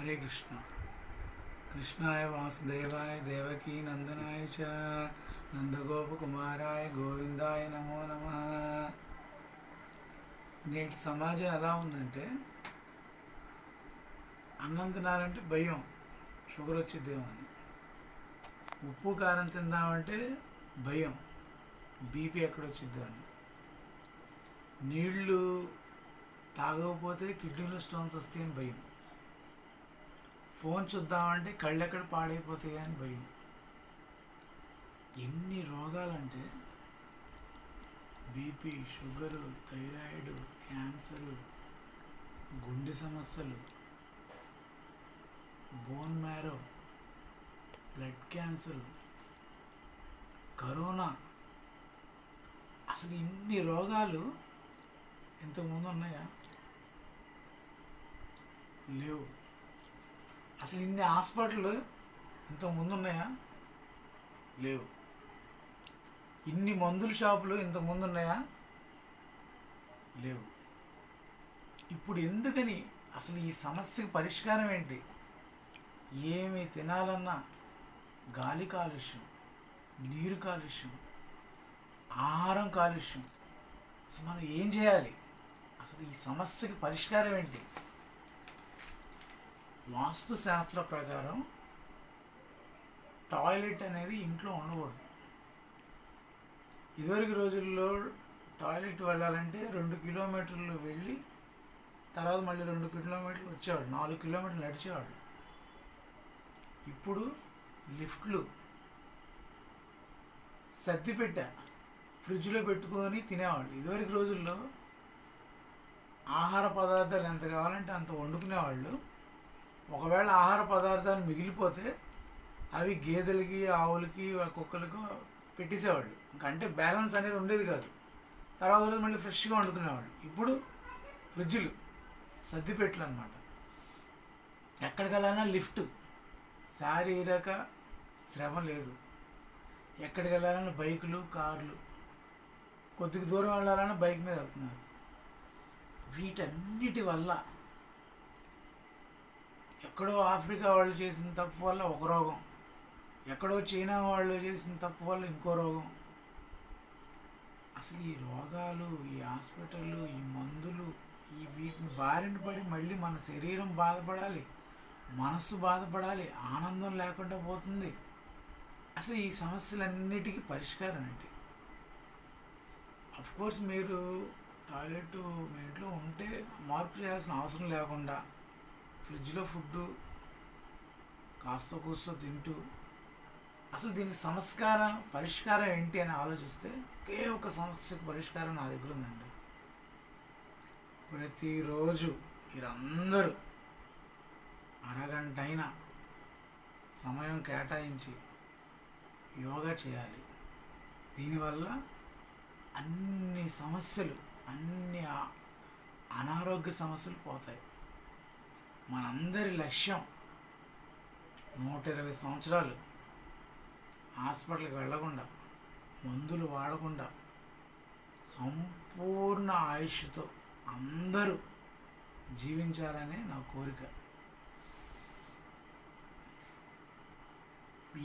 హరే కృష్ణ కృష్ణాయ వాసుదేవాయ దేవకీ నందనాయ చ నందగోపకుమారాయ గోవిందాయ నమో నమ నేటి సమాజం ఎలా ఉందంటే అన్నం తినాలంటే భయం షుగర్ వచ్చిద్దేమని అని. ఉప్పు కారం తిందామంటే భయం బీపీ ఎక్కడొచ్చిద్దో అని. నీళ్ళు తాగకపోతే కిడ్నీలో స్టోన్స్ వస్తాయని భయం. ఫోన్ చూద్దామంటే కళ్ళు ఎక్కడ పాడైపోతాయి అని భయం. ఎన్ని రోగాలంటే బీపీ షుగరు థైరాయిడ్ క్యాన్సరు గుండె సమస్యలు bone marrow blood cancer corona. అసలు ఇన్ని రోగాలు ఇంతకుముందు ఉన్నాయా? లేవు. అసలు ఇన్ని హాస్పిటల్ ఇంతకుముందు ఉన్నాయా లేవు. ఇన్ని మందుల షాపులు ఇంతకుముందు ఉన్నాయా లేవు. ఇప్పుడు ఎందుకని అసలు ఈ సమస్యకు పరిష్కారం ఏంటి? ఏమి తినాలన్నా గాలి కాలుష్యం నీరు కాలుష్యం ఆహారం కాలుష్యం. అసలు మనం ఏం చేయాలి? అసలు ఈ సమస్యకి పరిష్కారం ఏంటి? వాస్తు శాస్త్ర ప్రకారం టాయిలెట్ అనేది ఇంట్లో ఉండకూడదు. ఇదివరకు రోజుల్లో టాయిలెట్ వెళ్ళాలంటే రెండు కిలోమీటర్లు వెళ్ళి తర్వాత మళ్ళీ రెండు కిలోమీటర్లు వచ్చేవాడు నాలుగు కిలోమీటర్లు నడిచేవాడు ఇప్పుడు లిఫ్ట్లు సర్దిపెట్ట ఫ్రిడ్జ్లో పెట్టుకొని తినేవాళ్ళు. ఇదివరకు రోజుల్లో ఆహార పదార్థాలు ఎంత కావాలంటే అంత వండుకునేవాళ్ళు. ఒకవేళ ఆహార పదార్థాలు మిగిలిపోతే అవి గేదెలకి ఆవులకి కుక్కలకు పెట్టేసేవాళ్ళు. ఇంకంటే బ్యాలెన్స్ అనేది ఉండేది కాదు. తర్వాత రోజు మళ్ళీ ఫ్రెష్గా వండుకునేవాళ్ళు. ఇప్పుడు ఫ్రిడ్జ్లు సర్దిపెట్లు అనమాట ఎక్కడికెళ్ళాలన్నా లిఫ్ట్. శారీరక శ్రమ లేదు. ఎక్కడికి వెళ్ళాలన్నా బైకులు కార్లు. కొద్దిగా దూరం వెళ్ళాలన్నా బైక్ మీద వెళ్తున్నారు. వీటన్నిటి వల్ల ఎక్కడో ఆఫ్రికా వాళ్ళు చేసిన తప్పు వల్ల ఒక రోగం. ఎక్కడో చైనా వాళ్ళు చేసిన తప్పు వల్ల ఇంకో రోగం. అసలు ఈ రోగాలు ఈ హాస్పిటళ్ళు ఈ మందులు ఈ వీటిని బారిన పడి మళ్ళీ మన శరీరం బాధపడాలి మనస్సు బాధపడాలి ఆనందం లేకుండా పోతుంది. అసలు ఈ సమస్యలన్నిటికీ పరిష్కారం ఏంటి? కోర్స్ మీరు టాయిలెట్ మీ ఇంట్లో ఉంటే మార్పు చేయాల్సిన అవసరం లేకుండా ఫ్రిడ్జ్లో ఫుడ్ కాస్త కూస్తో తింటూ అసలు దీనికి సంస్కారం పరిష్కారం ఏంటి అని ఆలోచిస్తే ఒకే ఒక సమస్యకు పరిష్కారం నా దగ్గర ఉందండి. ప్రతిరోజు మీరందరూ అరగంట అయినా సమయం కేటాయించి యోగా చేయాలి. దీనివల్ల అన్ని సమస్యలు అన్ని అనారోగ్య సమస్యలు పోతాయి. మనందరి లక్ష్యం నూట ఇరవై సంవత్సరాలు హాస్పిటల్కి వెళ్ళకుండా మందులు వాడకుండా సంపూర్ణ ఆయుష్తో అందరూ జీవించాలనే నా కోరిక.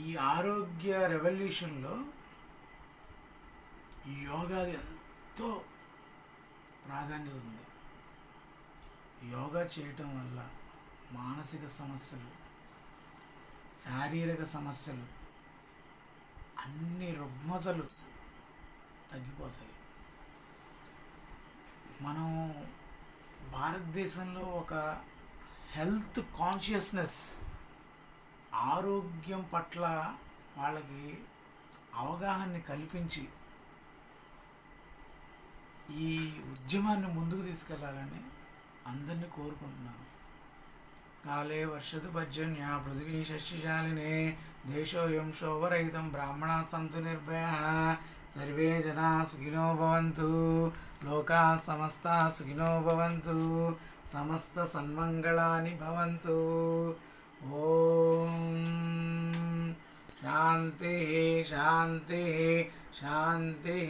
ఈ ఆరోగ్య రెవల్యూషన్లో ఈ యోగాది ఎంతో ప్రాధాన్యత ఉంది. యోగా చేయటం వల్ల మానసిక సమస్యలు శారీరక సమస్యలు అన్ని రుగ్మతలు తగ్గిపోతాయి. మనం భారతదేశంలో ఒక హెల్త్ కాన్షియస్నెస్ ఆరోగ్యం పట్ల వాళ్ళకి అవగాహన కల్పించి ఈ ఉద్యమాన్ని ముందుకు తీసుకెళ్ళాలని అందరినీ కోరుకుంటున్నాను. కాలే వర్షతు పర్జన్య పృథివీ శస్యశాలినే దేశోయం శోభరహితం బ్రాహ్మణా సంతు నిర్భయ సర్వే జనా సుఖినో భవంతు లోకా సమస్త సుఖినో భవంతు సమస్త సన్మంగళాని భవంతు ఓం శాంతి శాంతి శాంతి